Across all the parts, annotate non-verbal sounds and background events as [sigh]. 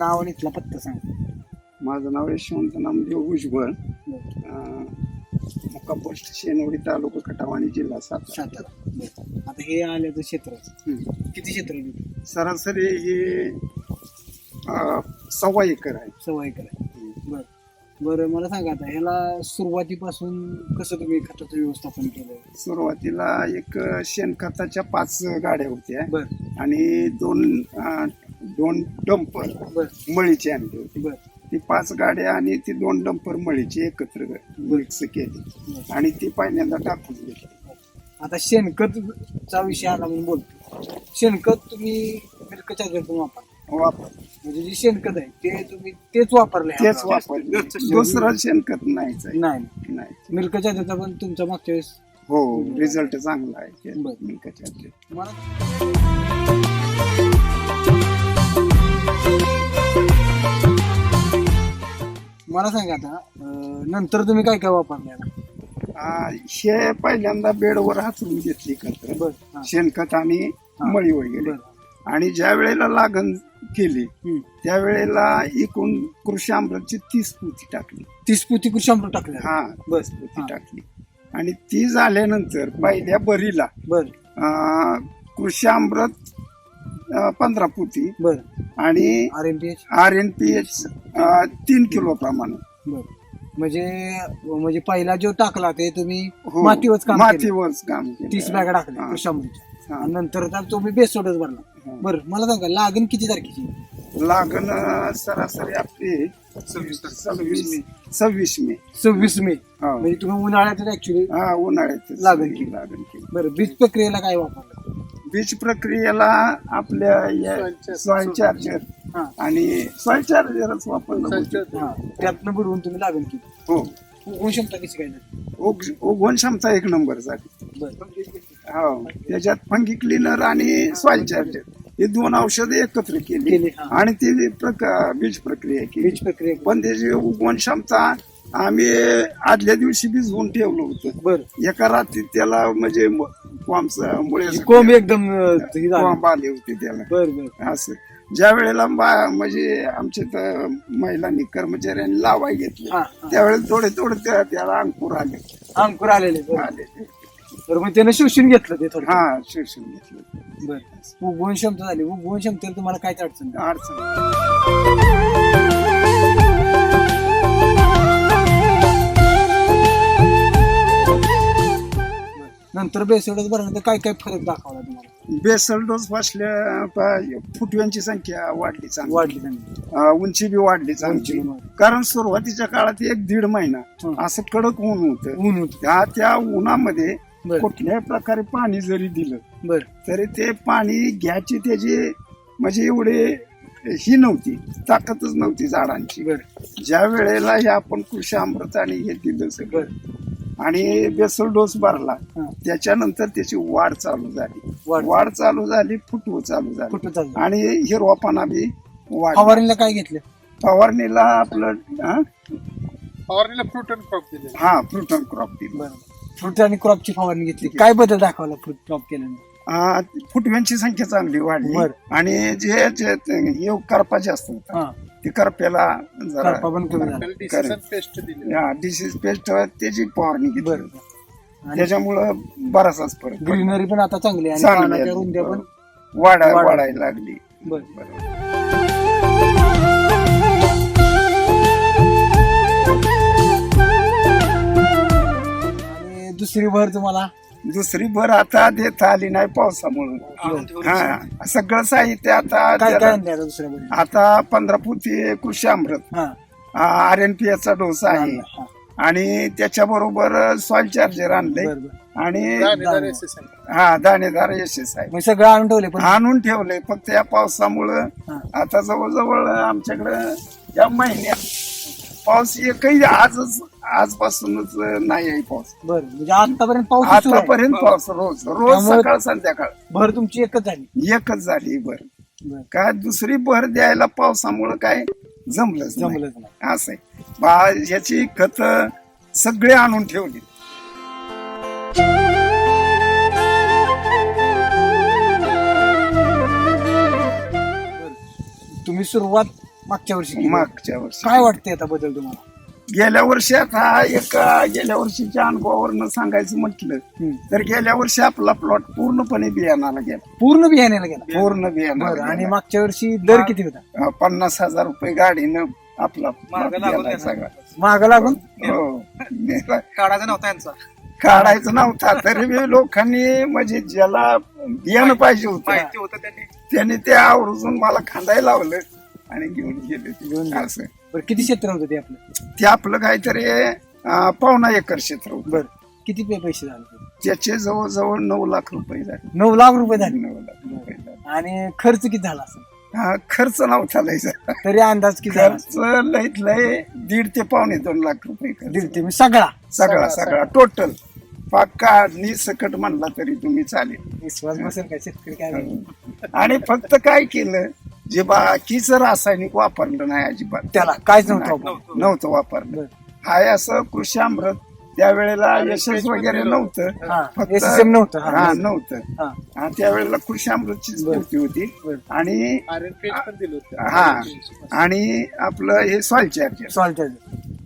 नाव आणि इथला पत्ता सांग. माझं नाव यशवंत नामदेव भुजबळ. अं, मुक्काम पोस्ट शेनवडी तालुका कटावाणी जिल्हा सातारा. सातारा. बरं. आता हे आल्याचं क्षेत्र. हम्म. किती क्षेत्र आहे? तिथे? सरासरी हे अं, सव्वा एकर आहे. सव्वा एकर आहे. बरं. बरं मला सांगा आता ह्याला सुरुवातीपासून कसं तुम्ही खताचं व्यवस्थापन केलं? सुरुवातीला एक शेणखताच्या पाच गाड्या होत्या. बरं. आणि दोन अं, दोन डंपर मळीची आणली होती. ती पाच गाड्या आणि ती दोन डंपर मळीची एकत्र मिक्स केली. आणि ती पहिल्यांदा टाकून घेतली आता शेणखतचा विषय आला म्हणून बोलतो. शेणखत तुम्ही मिल्क चार्जर वापर वापर. म्हणजे जे शेणखत आहे ते तुम्ही तेच वापरले तेच वापर. दुसरं शेणखत नाहीच आहे. नाही. नाही. मिल्क चार्जरचा पण तुमच्या मागच्या वेळेस? हो रिझल्ट चांगला आहे. बरं. मिल्काच्या. मला मला सांगा आता अं, नंतर तुम्ही काय काय वापरले आता? आ, हे पहिल्यांदा बेडवर हातरून घेतली खत बर हा, शेणखत आणि. मळी वगैरे. आणि ज्या वेळेला लागण केली हम्म. त्यावेळेला एकूण कृषी अमृतची तीस पोती टाकली. तीस पोती कृषी अमृत टाकले हा बर. तीस पोती हा. टाकली. आणि ती झाल्यानंतर पहिल्या बरीला बर. आ, कृषी अमृत पंधरा पोती. बर. आणि R M P H R N P H तीन किलो प्रमाणे. बर. म्हणजे म्हणजे पहिला जो टाकला ते तुम्ही हो, मातीवरच काम केलं. मातीवरच काम केलं. तीस बॅग टाकल्या हा. हा. आणि नंतर तर तुम्ही बेसोडच भरला. हा. बर मला सांगा लागण किती तारखेची? लागण अं, सरासरी आपली सव्वीस सव्वीस मे. सव्वीस मे. हा. म्हणजे तुम्ही उन्हाळ्यात ऍक्च्युली हा उन्हाळ्यात लागण केली. लागण केली. बरं बीज प्रक्रियेला काय वापरलं? बीज प्रक्रियेला आपल्या सॉइल चार्जर. हा. आणि सॉइल चार्जरच वापरलं. हा. त्यातनं बुडवून तुम्ही लागण केली हो. उगवण क्षमता कशी काय उगवण क्षमता एक नंबर झाली बरं. हो. त्याच्यात फंगी क्लिनर आणि सॉइल चार्जर. हे दोन औषधं एकत्र केली. आणि ती प्रक- बीज प्रक्रिया केली. बीज प्रक्रिया पण त्याची उगवण क्षमता आम्ही आदल्या दिवशी भिजवून ठेवलं होतं. बर. एका रात्री त्याला म्हणजे कोंबचा मुळे कोंब एकदम हे. कोंब आले होते त्याला बर बर असं ज्या वेळेला म्हणजे आमच्या तर महिलांनी कर्मचाऱ्यांनी लावाय घेतले हा, हा. त्यावेळेला थोडे थोडे त्या- त्याला अंकुर आले अंकुर आलेले बरं. आले ते. तर मग त्यानं शोषून घेतलं ते थोडं हा शोषून घेतलं बर उगवण क्षमता झाली उगवण क्षमतेला तुम्हाला काहीच अडचण नाही. अडचण नंतर बेसोडच भरल्यानंतर काय काय फरक दाखवला तुम्हाला? बेसल डोस प- फुटव्यांची संख्या वाढली चांगली. वाढली अं, उंची बी वाढली चांगली. कारण सुरुवातीच्या काळात एक दीड महिना. असं कडक ऊन होतं. ऊन होत. त्या त्या उन्हामध्ये बर. कुठल्याही प्रकारे पाणी जरी दिलं बर. तरी ते पाणी घ्यायची त्याची म्हणजे एवढे ही नव्हती ताकदच नव्हती झाडांची. बर. ज्या वेळेला हे आपण कृषी अमृत आणि हे दिलं बर. सगळं आणि बेसल डोस भरला. त्याच्यानंतर त्याची वाढ चालू झाली. वाढ. वाढ चालू झाली फुटवू चालू झाली. कुठं चाललं आणि हिरवापणा बी वाढ फवारणीला काय घेतलं? फवारणीला आपलं हा? फवारणीला फ्रूट अँड क्रॉप दिले. हा फ्रुट अँड क्रॉप दिलं. बर. फ्रूट आणि क्रॉपची फवारणी घेतली. काय बदल दाखवला फ्रूट क्रॉप केल्यानंतर आ, फुटव्यांची संख्या चांगली वाढली. बर. आणि जे जे ते- हे करपाचे असतात हा. ते करप्याला जरा करपा पण कमी झाला त्याला डिसिजन पेस्ट दिले डिसीज पेस्ट त्याची फवारणी घेतली बर. आणि त्याच्यामुळं बराचसाच फरक पडला. ग्रीनरी पण आता चांगली आहे आणि चांगली पानाच्या आहे. रुंद्या पण वाढा वाढ- वाढायला लागली. बर. आणि दुसरी भर तुम्हाला. दुसरी भर आता देता आली नाही पावसामुळं. हा सगळं साहित्य आता काय काय आता दुसऱ्या भरी? आता पंधरा फुटी कृषी अमृत. हा. आर एन पी चा डोस आहे. हा. आणि त्याच्याबरोबर सॉइल चार्जर आणले बर बर. आणि. हा दाणेदार यशस आहे मग सगळं आणून ठेवले पण? आणून ठेवले फक्त या पावसामुळं हा. आता जवळजवळ आमच्याकडं या महिन्यात पाऊस एकही आजच आजपासूनच नाही आहे पाऊस. बर म्हणजे आतापर्यंत पाऊस सुरू आहे. आतापर्यंत पाऊस रोज रोज त्यामुळे- सकाळ संध्याकाळ. भर तुमची एकच झाली. एकच झाली बर. बर. काय दुसरी भर द्यायला पावसामुळं काय जमलंच नाही. जमलंच नाही. असं आहे. बा याची खत सगळे आणून ठेवली. तुम्ही सुरुवात मागच्या वर्षी केली. मागच्या वर्षी काय वाटतंय आता बदल तुम्हाला? गेल्या वर्षी आता एक गेल्या वर्षीच्या अनुभवावरनं सांगायचं म्हटलं हम्म. तर गेल्या वर्षी आपला प्लॉट पूर्णपणे बियाणाला गेला. पूर्ण बियाण्याला गेला? पूर्ण बरं बियाणा आणि मागच्या वर्षी दर किती होता? पन्नास हजार रुपये गाडीनं आपला गेला. सगळा महाग लागून? हो. नेला. काढायचा नव्हता यांचा. काढायचा नव्हता तरी बी लोकांनी म्हणजे ज्याला बियाणं पाहिजे होतं होतं त्यांनी. त्याने ते आवर्जून मला खांदायला लावलं. आणि घेऊन गेले घेऊन गेले. असं. बरं किती क्षेत्र होतं ते आपलं? ते आपलं काहीतरी अं, पावणा एकर क्षेत्र होतं. बरं. किती पे- पैसे झाले? त्याचे जवळजवळ नऊ लाख रुपये झाले. नऊ लाख रुपये झाले? नऊ लाख रुपये झाले. आणि खर्च किती झाला असेल? हा, खर्च नव्हता लय. तरी अंदाज किती झाला? खर्च लयत लय दीड ते पावणे दोन लाख रुपये खर्च. दीड ते मी सगळा? सगळा सगळा टोटल पाका सकट म्हणला तरी तुम्ही चालेल. विश्वास बसेल का शेतकरी काय? आणि फक्त काय केलं? जे बाकीचं रासायनिक वापरलं नाही अजिबात त्याला काहीच नव्हतं नाही. नव्हतं वापरलं. हाय असं कृषी अमृत त्यावेळेला यशस वगैरे नव्हतं. हा नव्हतं. हा. हा नव्हतं. हा. हा, त्यावेळेला कृषी. स्फूर्ती होती. बरं. आणि होतं. हा आणि आपलं हे सॉइल चार्जर. सॉल्ट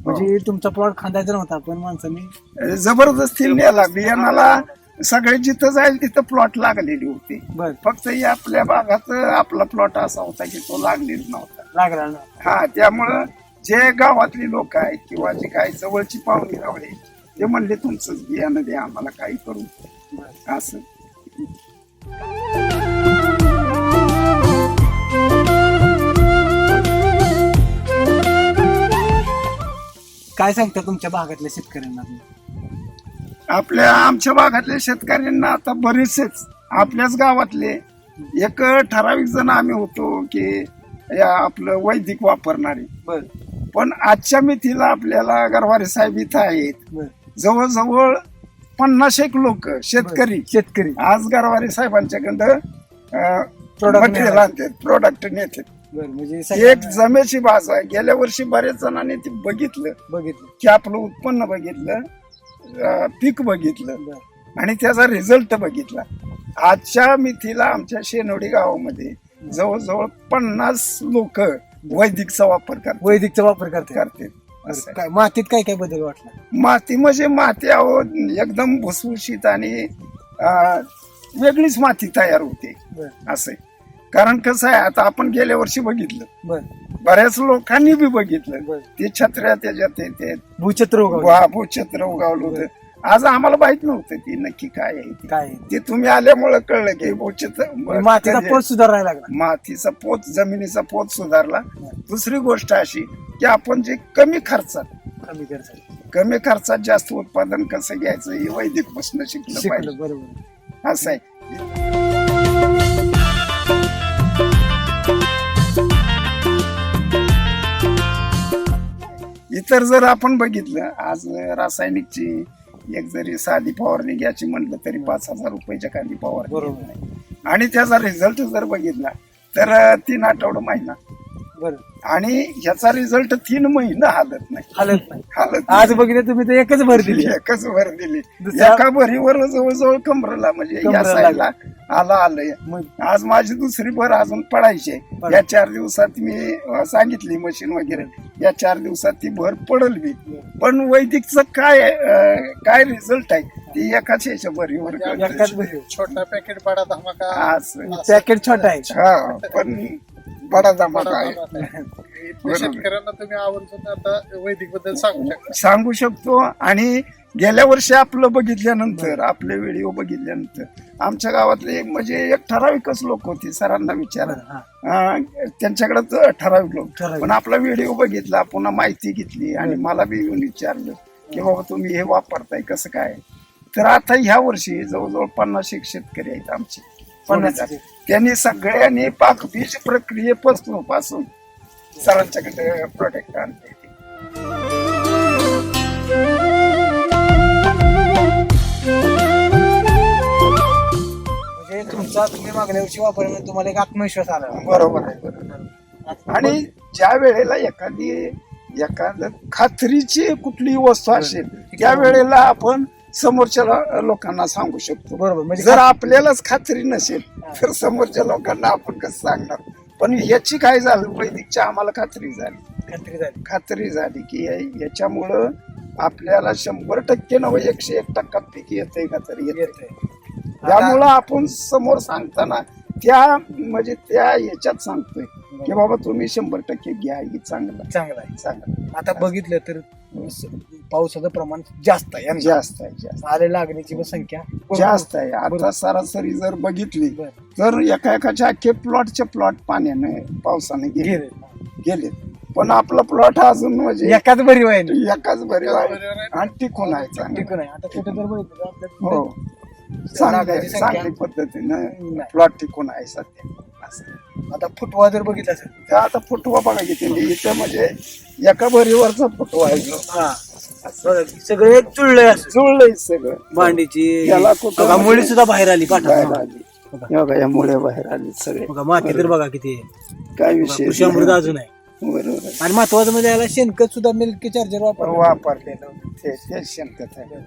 म्हणजे तुमचा प्लॉट खांदायचा नव्हता पण माणसांनी जबरदस्ती नेला. बियाणाला सगळे जिथं जाईल तिथं प्लॉट लागलेली होती. बर. फक्त हे आपल्या भागात आपला प्लॉट असा होता की तो लागलेला नव्हता. लागला ना हा त्यामुळं जे गावातली लोक आहेत किंवा जे काही जवळची पाहुणे रावळे ते म्हणले तुमचंच बियाणं द्या आम्हाला काही करू. असं. काय सांगता तुमच्या भागातल्या शेतकऱ्यांना तुम्ही? आपल्या आमच्या भागातल्या शेतकऱ्यांना आता बरेचसेच आपल्याच गावातले एक ठराविक जण आम्ही होतो की या आपलं वैदिक वापरणारे. बर. पण आजच्या मितीला आपल्याला गरवारे साहेब इथं आहेत. बर. जवळजवळ पन्नास एक लोक शेतकरी. शेतकरी. आज गरवारे साहेबांच्याकडं Product मटेरियल नेतात. आणतात प्रोडक्ट नेतात. बर म्हणजे एक सगळ्यांना जमेची बाज आहे. गेल्या वर्षी बरेच जणांनी ते बघितलं. बघितलं. की आपलं उत्पन्न बघितलं. अं, पीक बघितलं आणि त्याचा रिझल्ट बघितला. आजच्या मितीला आमच्या शेनोडी गावामध्ये जवळजवळ पन्नास लोक वैदिकचा वापर करतात. वैदिकचा वापर करते करतात. असं आहे. काय मातीत काय काय बदल वाटला? माती म्हणजे माती अहो एकदम भुसभुशीत आणि अं, वेगळीच माती तयार होते. बर. असं आहे. कारण कसं आहे आता आपण गेल्या वर्षी बघितलं. बर. बऱ्याच लोकांनी बी बघितलं. ते छत्र्या त्याच्यात ते- भूछत्र भूछत्र उगावलं होतं. आज आम्हाला माहीत नव्हतं ती नक्की काय आहे. काय ते. तुम्ही आल्यामुळे कळलं की भूछत्र मातीचा पोत सुधारायला लागला. मातीचा पोत जमिनीचा पोत सुधारला. दुसरी गोष्ट अशी की आपण जे कमी खर्चात कमी करता कमी खर्चात जास्त उत्पादन कसं घ्यायचं हे वैदिकपासून शिकलं शिकलं पाहिजे. बरोबर. असं आहे. इतर जर आपण बघितलं आज रासायनिकची एक जरी साधी फवारणी घ्यायची म्हणलं तरी पाच हजार रुपयाच्या खाली फवारणी बरोबर. आणि त्याचा रिझल्ट जर बघितला तर तीन आठवडा महिना बरं. आणि ह्याचा रिझल्ट तीन महिना हालत नाही. हालत नाही. हालत आज बघितलं तुम्ही तर एकच भर दिली. एकच भर दिली. एका भरीवर जवळजवळ कमरला म्हणजे या कमरेला साईडला आला आलंय. मग? आज माझी दुसरी भर अजून पडायची. पड- या चार दिवसात मी अं, सांगितली मशीन वगैरे. या चार दिवसात ती भर पडल मी पण वैदिकचं काय अं, काय रिझल्ट आहे? ती एकाच याच्या भरीवर एकाच कळतं. भरी छोटा पॅकेट बडा धमाका. आज पॅकेट छोटा आहे. हा पण बडा धमाका आहे. इथल्या शेतकऱ्यांना तुम्ही आवर्जून आता वैदिकबद्दल सांगू शकता. सांगू शकतो. आणि गेल्या वर्षी आपलं बघितल्यानंतर आपले व्हिडिओ बघितल्यानंतर आमच्या गावातले म्हणजे एक ठराविकच लोक होते सरांना विचारा. त्यांच्याकडे ठराविक लोक. पण आपला व्हिडिओ बघितला पुन्हा माहिती घेतली आणि मला बी येऊन विचारलं की बाबा तुम्ही हे वापरताय कसं काय? तर आता ह्या वर्षी जवळजवळ पन्नास एक शेतकरी आहेत आमचे. पन्नास त्यांनी सगळ्यांनी पाकबीज प्रक्रियेपासून पासून सरांच्याकडे प्रोडक्ट आणले म्हणजे तुमचा तुम्ही मागल्या वर्षी वापरल्यामुळे तुम्हाला एक आत्मविश्वास आला. बरोबर आहे बरोबर आणि ज्या वेळेला एखादी एखाद खात्रीची कुठलीही वस्तू असेल त्या वेळेला आपण समोरच्या लोकांना सांगू शकतो. बरोबर म्हणजे जर आपल्यालाच खात्री नसेल तर समोरच्या लोकांना आपण कसं सांगणार? पण याची काय झालं? वैदिकच्या आम्हाला खात्री झाली. खात्री झाली. खात्री झाली की या- याच्यामुळं आपल्याला शंभर टक्के नव एकशे एक टक्का पीक येतंय का तरी येत येतंय. त्यामुळं आपण समोर सांगताना त्या म्हणजे त्या याच्यात सांगतोय की बाबा तुम्ही शंभर टक्के घ्या ही चांगलं चांगला आहे. चांगलं आता बघितलं तर पावसाचं प्रमाण जास्त आहे यंदा. जास्त आहे जास्त आले लागण्याची पण संख्या. जास्त आहे आता. सरासरी जर बघितली बरं. तर एका एकाच्या अख्खे प्लॉटचे प्लॉट पाण्याने पावसाने गेले गेले. गेले पण आपला प्लॉट अजून म्हणजे एकाच बरी वाहिनी एकाच बरी आहे बरी आहे. आणि टिकून आहे चांगलं टिकून आहे आता कुठे बघितलं तर आपल्या हो चांगली संख्या चांगली पद्धतीनं नाही. प्लॉट टिकून आहे सध्या असं. आता फुटवा जर बघितला असेल तर आता फुटवा बघा किती इथं म्हणजे एका भरीवरचा फुटवा आहे जो. हा सगळे चुळलंय असं जुळलंय सगळं. भांडीची. याला कुठं बघा मुळी सुद्धा बाहेर आली बाहेर पाठा आली. हे बघा या मुळे बाहेर आली सगळे. बघा माती तर बघा किती आहे. काय बघा, विषय कृषी अमृत अजून आहे. बरोबर. आहे. आणि महत्वाचं म्हणजे याला शेणखत सुद्धा मिल्क चार्जर वापर वापरलेलं ते ते शेणखत आहे.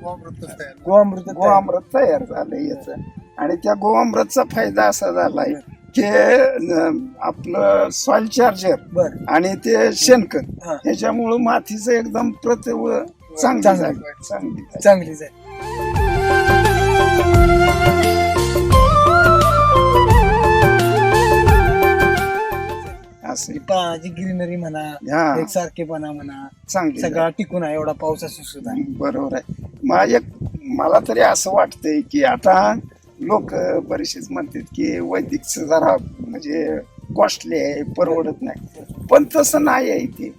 गोअमृत गोअमृत तयार झालंय याच. आणि त्या गोअमृतचा फायदा असा झालाय की अं, आपलं सॉइल चार्जर बर. आणि ते शेणखत हा. ह्याच्यामुळं मातीचं एकदम प्रत चांगली चांगली. चांगली आहे असं ही पानाची ग्रीनरी म्हणा. एक सारखेपणा म्हणा चांगली. सगळा टिकून आहे एवढा पाऊस असून सुद्धा बरोबर आहे एक मला तरी असं वाटतंय की आता लोक बरेचसेच म्हणतात की वैदिकचं जरा म्हणजे कॉस्टली आहे परवडत नाही पण तसं नाही आहे ते.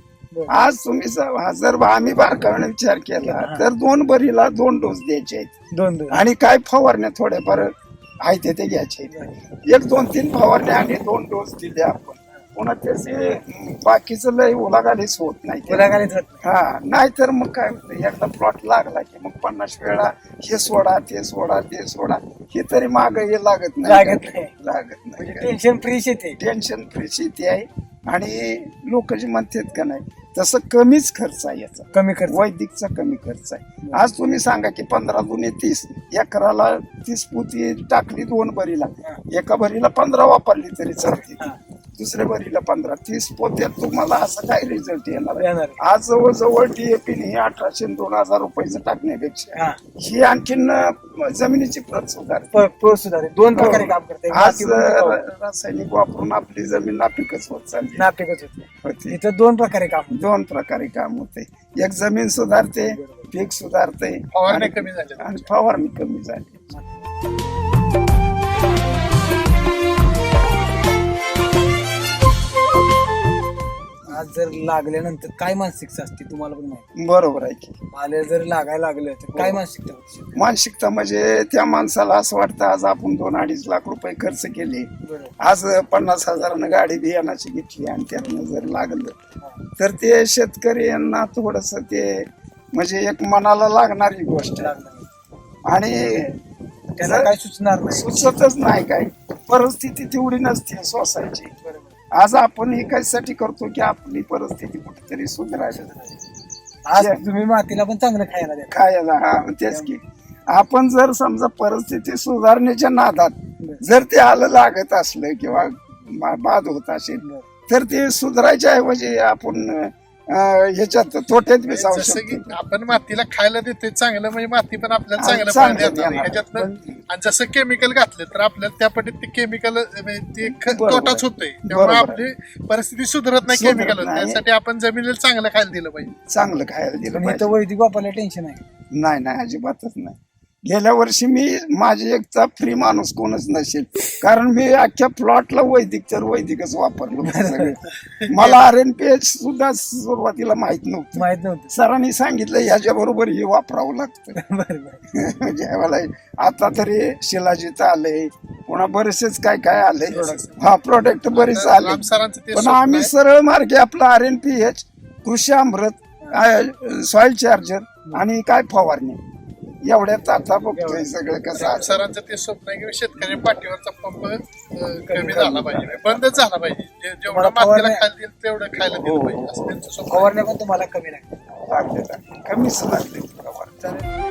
आज तुम्ही जर आम्ही बारकाईने विचार केला हा. तर दोन बरीला दोन डोस द्यायचे आहेत. दोन आणि काय फवारण्या थोड्याफार आहे ते ते घ्यायचे आहेत. एक दोन तीन फवारण्या आणि दोन डोस दिले आपण. पुन्हा त्याचे बाकीचं लय ओलागालीच होत नाही. होत नाही. हा नाहीतर मग काय एकदा प्लॉट लागला की मग पन्नास वेळा हे सोडा ते सोडा ते सोडा. हे तरी माग हे लागत नाही. लागत नाही. लागत नाही. टेन्शन फ्री शेती टेन्शन फ्री शेती आहे. आणि लोक जे म्हणतात का नाही तसं कमीच खर्च आहे याचा. कमी खर्च. वैदिकचा कमी खर्च आहे. आज तुम्ही सांगा की पंधरा दुने तीस एकराला तीस पुती टाकली दोन भरीला. एका भरीला पंधरा वापरली तरी चालते. दुसऱ्या भरीला पंधरा तीस पोत्यात तुम्हाला असं काय रिझल्ट येणार आहे? येणार. आज जवळजवळ डीएपी हे अठराशे आणि दोन हजार रुपयाचं टाकण्यापेक्षा हा ही आणखीन अं, जमिनीची प्रत सुधार प- सुधारे दोन प्रकारे काम करते हो. आज टिकाऊ. अं, रासायनिक वापरून आपली जमीन नापिकच होत चालली नापिकच होते होती. इथं दोन प्रकारे काम होते. दोन प्रकारे काम होते एक जमीन सुधारते पीक सुधारते फवारण्या कमी झाल्या आणि फवारणी कमी झाली आज जर लागल्यानंतर काय मानसिकता असते तुम्हाला पण माहिती? बरोबर आहे की. आले जर लागायला लागलं तर काय मानसिकता होती? मानसिकता म्हणजे त्या माणसाला असं वाटतं आज आपण दोन अडीच लाख रुपये खर्च केले. बरोबर आज पन्नास हजारानं गाडी बियाणाची घेतली आणि त्यातनं जर लागलं. तर ते शेतकरी यांना थोडस ते म्हणजे एक मनाला लागणारी गोष्ट. आहे. लागलं नाही. आणि त्याला काय सुचणार नाही? सुचतच नाही काय परिस्थिती तेवढी नसते सोसायची आज आपण हे कशासाठी करतो की आपली परिस्थिती कुठेतरी सुधारायला आज तुम्ही मातीला पण चांगलं खायला द्या. खायला हा तेच की. आपण जर समजा परिस्थिती सुधारण्याच्या नादात जर ते आलं लागत असलं किंवा बाद होत असेल तर ते सुधारायच्या ऐवजी आपण ह्याच्यात तोट्यात बी जाऊ जसं की शकतो. आपण मातीला खायला देतोय चांगलं म्हणजे माती पण आपल्याला चांगलं चांगलं फळ देणार. देणार. ह्याच्यातनं आणि जसं केमिकल घातलं तर आपल्याला त्या पटीत ते केमिकल ते ख- बरोबर तोटाच. होतोय. त्यामुळे बरोबर आपली परिस्थिती सुधारत नाही सुधारत केमिकल नाही. त्यासाठी आपण जमिनीला चांगलं खायला दिलं पाहिजे. चांगलं खायला दिलं पण पाहिजे. इथं वैदिक वापरायला टेन्शन आहे. नाही नाही अजिबातच नाही. गेल्या वर्षी मी माझे एकचा फ्री माणूस कोणच नसेल. कारण मी अख्ख्या प्लॉटला वैदिक तर वैदिकच वापरलो. [laughs] मला आर एन पी एच सुद्धा सुरुवातीला माहीत नव्हतं. माहीत नव्हतं. सरांनी सांगितलं ह्याच्या बरोबर हे वापरावं लागतं. [laughs] बरं बरं. [laughs] म्हणजे मला आता तरी शिलाजीत आले पुन्हा बरेचसेच काय काय आले हा प्रोडक्ट बरेच आले पण आम्ही. सरळ मार्गे आपला आर एन पी एच कृषी अमृत सॉइल चार्जर आणि काय फवारणी. एवढ्यात आता बघतोय सगळं कसं. सरांचं ते स्वप्न आहे की शेतकरी पाठीवरचा पंप अं, कमी झाला पाहिजे बंदच झाला पाहिजे जे- जेवढं मातीला खायला तेवढं खायला हो, दिलं पाहिजे असं त्यांचं स्वप्न आहे. फवारण्या पण तुम्हाला कमी लागतात लागले लागले. कमीच लागले फवारणी.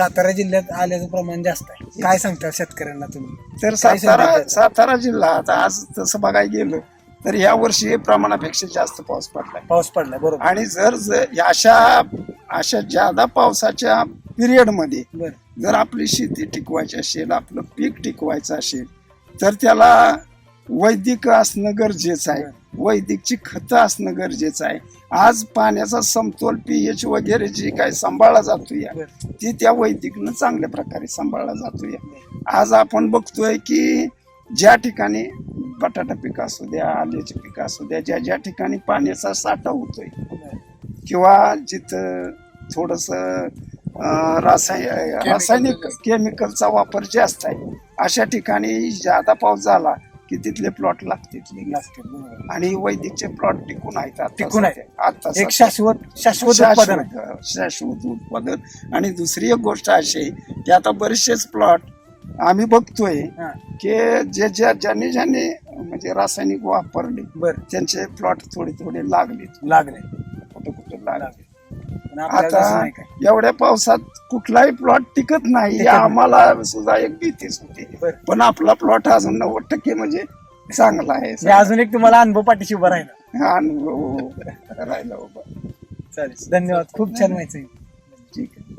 सातारा जिल्ह्यात आल्याचं प्रमाण जास्त आहे. काय सांगता शेतकऱ्यांना तुम्ही? तर काय सातारा? सातारा जिल्हा आता आज तसं बघायला गेलं तर या वर्षी प्रमाणापेक्षा जास्त पाऊस पडलाय. पाऊस पडलाय बरोबर. आणि जर ज- या अशा अशा ज्यादा पावसाच्या पिरियडमध्ये बर. जर आपली शेती टिकवायची असेल आपलं पीक टिकवायचं असेल तर त्याला वैदिक असणं गरजेचं आहे. वैदिकची खतं असणं गरजेचं आहे आज पाण्याचा समतोल पीएच वगैरे जे काही सांभाळला जातो या ती त्या वैदिकनं चांगल्या प्रकारे सांभाळला जातो या आज आपण बघतोय की ज्या ठिकाणी बटाटा पीक असू द्या आल्याचे पीक असू द्या ज्या ज्या ठिकाणी पाण्याचा साठा होतोय. किंवा जिथं थोडस रासाय रासायनिक केमिकलचा वापर जास्त आहे अशा ठिकाणी जादा पाऊस झाला की तिथले प्लॉट लागतील. आणि वैदिकचे प्लॉट टिकून आहेत टिकून आहेत. सध्या. आता एक. शाश्वत शाश्वत उत्पादन आहे. शाश्वत उत्पादन. आणि दुसरी एक गोष्ट अशी आहे की आता बरेचसेच प्लॉट आम्ही बघतोय की जे ज्या ज्यांनी ज्यांनी म्हणजे रासायनिक वापरले बर. त्यांचे प्लॉट थोडे थोडे लागले लागले. कुठे कुठे लागले. पण आपल्याला तसं आता नाही काय. एवढ्या पावसात कुठलाही प्लॉट टिकत नाही. हे. आम्हाला सुद्धा एक भीतीच होती. बर. पण आपला प्लॉट अजून नव्वद टक्के म्हणजे चांगला आहे. अजून एक तुम्हाला अनुभव पाठीशी उभा राहिला. हा अनुभव राहिला बाबा चालेल. धन्यवाद. खूप छान माहिती ठीक आहे.